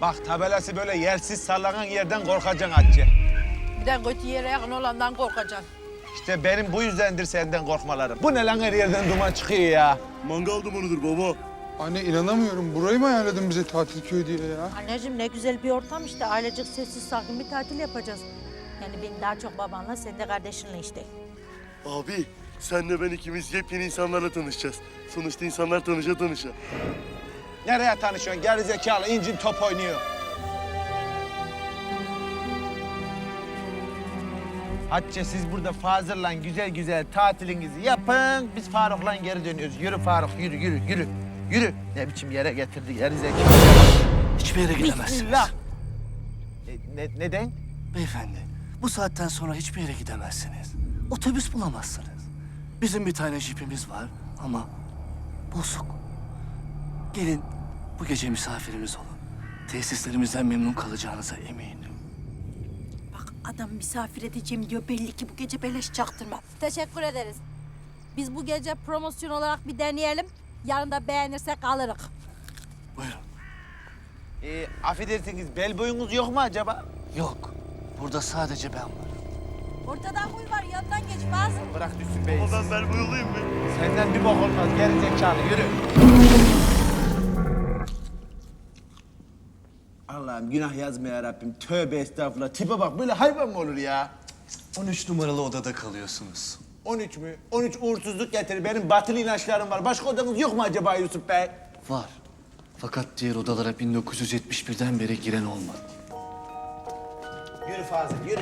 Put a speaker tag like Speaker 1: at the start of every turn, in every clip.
Speaker 1: Bak tabelası böyle yersiz sallanan yerden korkacaksın Hatice.
Speaker 2: Bir de kötü yere yakın olandan korkacaksın.
Speaker 1: İşte benim bu yüzdendir senden korkmalarım. Bu ne lan her yerden duman çıkıyor ya.
Speaker 3: Mangal dumanıdır baba.
Speaker 4: Anne inanamıyorum. Burayı mı ayarladın bize tatil köyü diye ya?
Speaker 5: Anneciğim ne güzel bir ortam işte. Ailecek sessiz sakin bir tatil yapacağız. Yani ben daha çok babanla, sen de kardeşinle işte.
Speaker 3: Abi senle ben ikimiz yepyeni insanlarla tanışacağız. Sonuçta insanlar tanışa tanışa.
Speaker 1: Nereye tanışıyorsun? Geri zekalı incin top oynuyor. Hatice siz burada Fazıl'la güzel güzel tatilinizi yapın. Biz Faruk'la geri dönüyoruz. Yürü Faruk yürü yürü yürü. Yürü. Ne biçim yere getirdi geri zekalı.
Speaker 6: Hiçbir yere gidemezsiniz.
Speaker 1: Bismillah. E, ne, neden?
Speaker 6: Beyefendi, bu saatten sonra hiçbir yere gidemezsiniz. Otobüs bulamazsınız. Bizim bir tane jipimiz var ama bozuk. Gelin bu gece misafirimiz olun. Tesislerimizden memnun kalacağınıza eminim.
Speaker 5: Bak adam misafir edeceğim diyor. Belli ki bu gece beleş çaktırma. Teşekkür ederiz. Biz bu gece promosyon olarak bir deneyelim. Yarın da beğenirsek alırız.
Speaker 6: Buyurun.
Speaker 1: E, affedersiniz bel boyunuz yok mu acaba?
Speaker 6: Yok, burada sadece ben varım.
Speaker 5: Ortadan buyur var yandan geç bazı.
Speaker 1: Bırak düşsün bey.
Speaker 3: Ama ben bel boyalayım mı?
Speaker 1: Senden bir bok olmaz geri zekalı yürü. Allah'ım günah yazma ya Rabbim. Tövbe estağfurullah. Tipe bak böyle hayvan mı olur ya?
Speaker 6: 13 numaralı odada kalıyorsunuz.
Speaker 1: 13 mü? 13 uğursuzluk getirir. Benim batıl inançlarım var. Başka odanız yok mu acaba Yusuf Bey?
Speaker 6: Var. Fakat diğer odalara 1971'den beri giren olmadı.
Speaker 1: Yürü Fazıl yürü.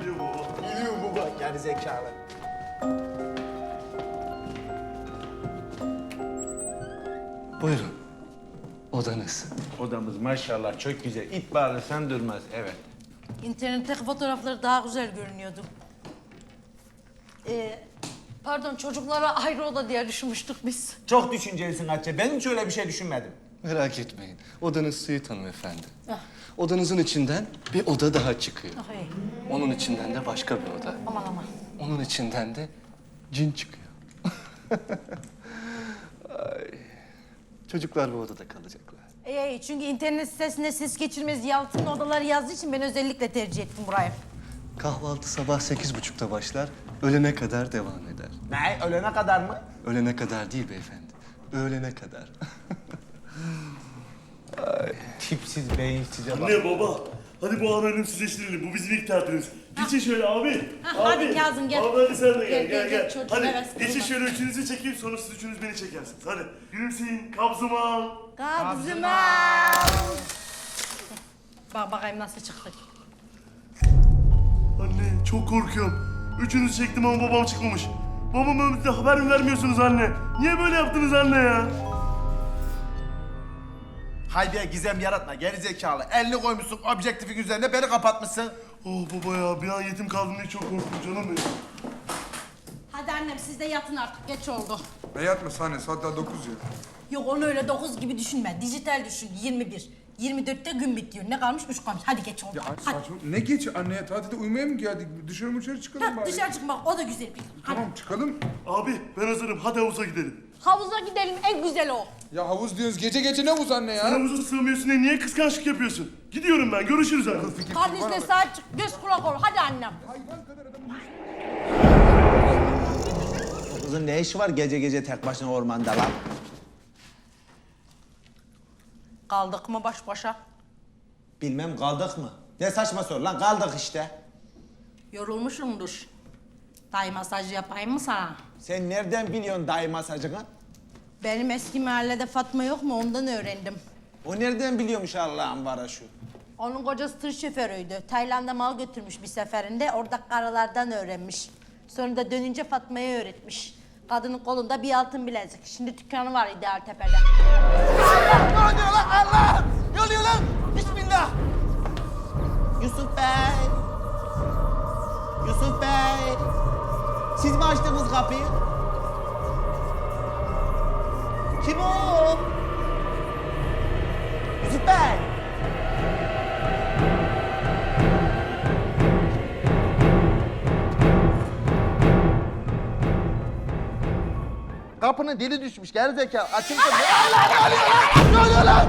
Speaker 3: Biliyor baba.
Speaker 1: Yürü baba. Geri zekalı.
Speaker 6: Buyurun. Odanız.
Speaker 1: Odamız maşallah çok güzel. İt bağırırsan durmaz. Evet.
Speaker 2: İnternetteki fotoğrafları daha güzel görünüyordu. Ee, pardon çocuklara ayrı oda diye düşünmüştük biz.
Speaker 1: Çok düşüncelisin Hatice. Ben hiç öyle bir şey düşünmedim.
Speaker 6: Merak etmeyin. Odanız Seyit hanımefendi. Odanızın içinden bir oda daha çıkıyor.
Speaker 2: Ah iyi.
Speaker 6: Onun içinden de başka bir oda.
Speaker 2: Aman aman.
Speaker 6: Onun içinden de cin çıkıyor. Ay. Çocuklar bu odada kalacaklar.
Speaker 2: Ee, çünkü internet sitesinde ses geçirmez yalıtım odaları yazdığı için ben özellikle tercih ettim burayı.
Speaker 6: Kahvaltı sabah sekiz buçukta başlar, öğlene kadar devam eder.
Speaker 1: Ne? Ölene kadar mı?
Speaker 6: Öğlene kadar değil beyefendi, öğlene kadar.
Speaker 1: Tipsiz, beyinsize bak.
Speaker 3: Anne baba. Hadi bu an ölümsüzleştirelim. Bu bizim ilk tatilimiz. Geçin şöyle abi.
Speaker 2: Ha,
Speaker 3: abi.
Speaker 2: hadi Kazım, gel.
Speaker 3: Abi hadi sen de gel.
Speaker 2: Gel,
Speaker 3: Gel
Speaker 2: gel,
Speaker 3: Hadi
Speaker 2: hevesli
Speaker 3: geçin şöyle üçünüzü çekeyim sonra siz üçünüz beni çekersiniz. Hadi. Gülümseyin. Kabzıma.
Speaker 2: Kabzıma. Bak bakayım nasıl çıktık.
Speaker 3: Anne çok korkuyorum. Üçünüzü çektim ama babam çıkmamış. Babam öldü haber mi vermiyorsunuz anne? Niye böyle yaptınız anne ya?
Speaker 1: Haydi gizem yaratma, geri zekalı. Elini koymuşsun objektifin üzerine, beni kapatmışsın.
Speaker 3: Oh baba ya bir an yetim kaldım diye çok korktum canım benim.
Speaker 2: Hadi annem siz de yatın artık geç oldu.
Speaker 4: Ne yatma sahne saat daha 9 ya.
Speaker 2: Yok onu öyle 9 gibi düşünme. Dijital düşün 21. 24'te gün bitiyor. Ne kalmış? Üç kalmış. Hadi geç oldu.
Speaker 4: Ya
Speaker 2: Hadi.
Speaker 4: saçma. Ne geç anneye tatilde uyumaya mı geldik? Dışarı mı dışarı çıkalım bari.
Speaker 2: dışarı çıkmak o da güzel bir. Hadi.
Speaker 4: Tamam çıkalım.
Speaker 3: Abi ben hazırım hadi havuza gidelim.
Speaker 2: Havuza gidelim en güzel o.
Speaker 4: Ya havuz diyoruz gece gece ne havuz anne
Speaker 3: Sen
Speaker 4: ya?
Speaker 3: havuza sığmıyorsun diye niye kıskançlık yapıyorsun? Gidiyorum ben görüşürüz artık.
Speaker 2: Kardeşine sahip çık. Göz kulak ol. Hadi annem.
Speaker 4: Hayvan kadar adam
Speaker 1: Kızın ne işi var gece gece tek başına ormanda lan?
Speaker 2: Kaldık mı baş başa?
Speaker 1: Bilmem kaldık mı? Ne saçma soru lan kaldık işte.
Speaker 2: Yorulmuşumdur. Dayı masaj yapayım mı sana?
Speaker 1: Sen nereden biliyorsun dayı masajını?
Speaker 2: Benim eski mahallede Fatma yok mu? Ondan öğrendim.
Speaker 1: O nereden biliyormuş Allah'ın vara şu?
Speaker 2: Onun kocası tır şoförüydü. Tayland'a mal götürmüş bir seferinde. Orada karılardan öğrenmiş. Sonra da dönünce Fatma'ya öğretmiş. Kadının kolunda bir altın bilezik. Şimdi dükkanı var İdealtepe'de.
Speaker 1: Ne oluyor lan Allah? Ne oluyor lan? Bismillah. Yusuf Bey. Siz mi açtınız kapıyı? Kim o? Yusuf Bey. Kapının dili düşmüş gerizekalı. Açın kapıyı. Allah ne oluyor lan? Ne oluyor lan?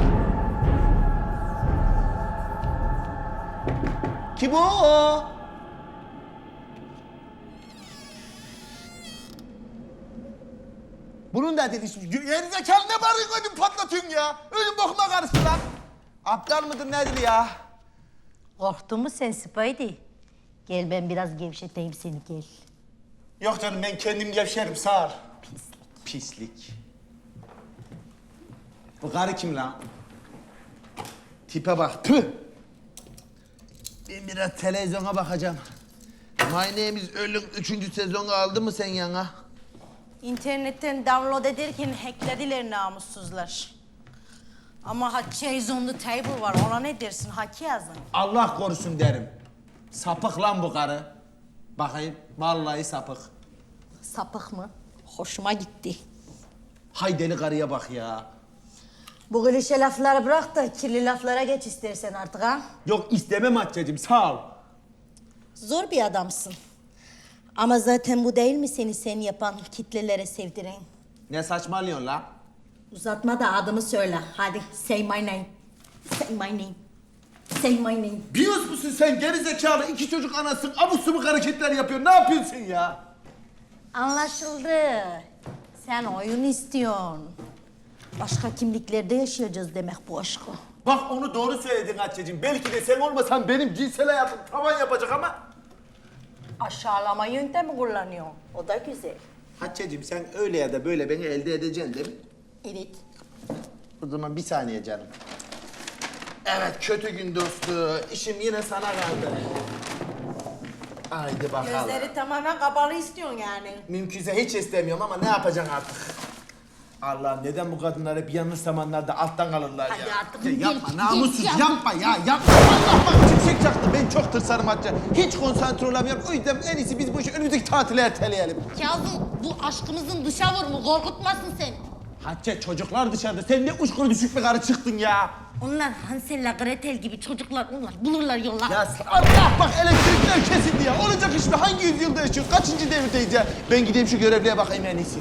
Speaker 1: Kim o? Bunun da delisi. Gerizekalı ne bağırıyorsun ödüm patlatıyorsun ya? Ölüm bokuma karıştı lan. Aptal mıdır nedir ya?
Speaker 2: Korktun mu sen Spidey? Gel ben biraz gevşeteyim seni gel.
Speaker 1: Yok canım ben kendim gevşerim sağ ol. Pislik. Pislik. Bu karı kim lan? Tipe bak tüh. Ben biraz televizyona bakacağım. My Name is Ölüm 3. sezonu aldı mı sen yana?
Speaker 2: İnternetten download ederken hacklediler namussuzlar. Ama ha Chase on the table var ona ne dersin haki yazın.
Speaker 1: Allah korusun derim. Sapık lan bu karı. Bakayım vallahi sapık.
Speaker 2: Sapık mı? Hoşuma gitti.
Speaker 1: Hay deli karıya bak ya.
Speaker 2: Bu klişe lafları bırak da kirli laflara geç istersen artık ha.
Speaker 1: Yok istemem Hatice'cim sağ ol.
Speaker 2: Zor bir adamsın. Ama zaten bu değil mi seni sen yapan, kitlelere sevdiren?
Speaker 1: Ne saçmalıyorsun lan?
Speaker 2: Uzatma da adımı söyle. Hadi say my name. Say my name. Say my name.
Speaker 1: Biliyor musun sen geri zekalı iki çocuk anasın abuk subuk hareketler yapıyor. Ne yapıyorsun ya?
Speaker 2: Anlaşıldı. Sen oyun istiyorsun. Başka kimliklerde yaşayacağız demek bu aşkı.
Speaker 1: Bak onu doğru söyledin Hatice'cim. Belki de sen olmasan benim cinsel hayatım tavan yapacak ama...
Speaker 2: Aşağılama yöntemi kullanıyor. O da güzel.
Speaker 1: Hatice'cim sen öyle ya da böyle beni elde edeceksin değil mi?
Speaker 2: Evet.
Speaker 1: O zaman bir saniye canım. Evet kötü gün dostu. İşim yine sana kaldı. Haydi bakalım.
Speaker 2: Gözleri tamamen kapalı istiyorsun yani.
Speaker 1: Mümkünse hiç istemiyorum ama ne yapacaksın artık? Allah neden bu kadınlar hep yanlış zamanlarda alttan kalırlar
Speaker 2: Hadi
Speaker 1: ya?
Speaker 2: artık
Speaker 1: Ya yapma
Speaker 2: gel,
Speaker 1: namussuz
Speaker 2: gel.
Speaker 1: yapma ya yapma. Allah bak şimşek çaktı ben çok tırsarım hatta. Hiç konsantre olamıyorum o yüzden en iyisi biz bu işi önümüzdeki tatile erteleyelim.
Speaker 2: Kazım bu aşkımızın dışa vurumu korkutmasın seni.
Speaker 1: Hatice çocuklar dışarıda sen ne uçkuru düşük bir karı çıktın ya.
Speaker 2: Onlar Hansel'le Gretel gibi çocuklar onlar bulurlar yollar.
Speaker 1: Ya Allah bak elektrikler kesildi ya. Olacak iş mi? Hangi yüzyılda yaşıyoruz? Kaçıncı devirdeyiz ya? Ben gideyim şu görevliye bakayım en iyisi.